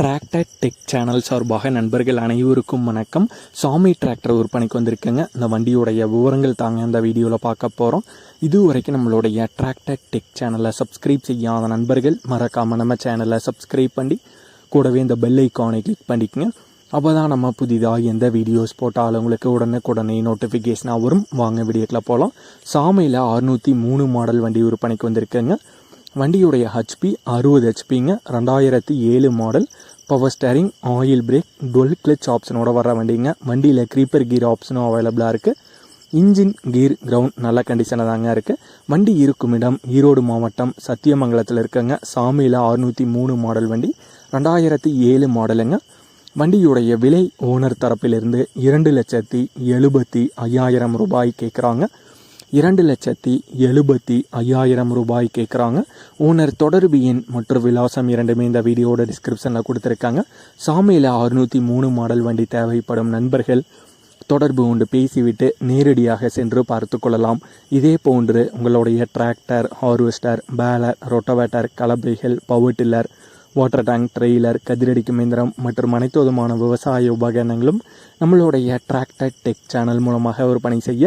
Tractor tech channel சார்பாக நண்பர்கள் அனைவருக்கும் வணக்கம். சாமி டிராக்டர் விற்பனைக்கு வந்திருக்குங்க. இந்த வண்டியுடைய விவரங்கள் தாங்க இந்த வீடியோவில் பார்க்க போகிறோம் இதுவரைக்கும் நம்மளுடைய டிராக்டர் டெக் சேனலை சப்ஸ்கிரைப் செய்யாத நண்பர்கள் மறக்காமல் நம்ம சேனலை சப்ஸ்கிரைப் பண்ணி கூடவே இந்த பெல் ஐக்கானை கிளிக் பண்ணிக்கோங்க. அப்போ தான் நம்ம புதிதாக எந்த வீடியோஸ் போட்டாலும் உங்களுக்கு உடனுக்குடனே நோட்டிஃபிகேஷனாக வரும். வாங்க வீடியோக்கில் போகலாம் சாமியில் அறுநூற்றி மூணு மாடல் வண்டி விற்பனைக்கு வந்திருக்குங்க. வண்டியுடைய ஹெச்பி அறுபது ஹெச்பிங்க ரெண்டாயிரத்தி ஏழு model power steering oil brake dual clutch ஆப்ஷனோட வர வண்டிங்க. வண்டியில் க்ரீப்பர் கீர் ஆப்ஷனும் அவைலபிளாக இருக்குது இன்ஜின் கீர் கிரவுண்ட் நல்ல கண்டிஷனில் தாங்க இருக்குது வண்டி இருக்கும் இடம் ஈரோடு மாவட்டம் சத்தியமங்கலத்தில் இருக்குங்க. சாமியில் அறுநூற்றி மூணு மாடல் வண்டி ரெண்டாயிரத்தி ஏழு மாடலுங்க வண்டியுடைய விலை ஓனர் தரப்பிலிருந்து இரண்டு லட்சத்தி எழுபத்தி ஐயாயிரம் ரூபாய் கேட்குறாங்க இரண்டு லட்சத்தி எழுபத்தி ஐயாயிரம் ரூபாய் கேட்குறாங்க ஓனர் தொடர்பு எண் மற்றும் விலாசம் இரண்டுமே இந்த வீடியோட டிஸ்கிரிப்ஷனில் கொடுத்துருக்காங்க. சாமியில் அறுநூற்றி மூணு மாடல் வண்டி தேவைப்படும் நண்பர்கள். தொடர்பு கொண்டு பேசிவிட்டு நேரடியாக சென்று பார்த்து கொள்ளலாம். இதே போன்று உங்களுடைய tractor harvester baler rotavator கலப்பைகள் power tiller water tank trailer கதிரடிக்கும் இயந்திரம் மற்றும் அனைத்து விதமான விவசாய உபகரணங்களும் நம்மளுடைய டிராக்டர் டெக் சேனல் மூலமாக விற்பனை செய்ய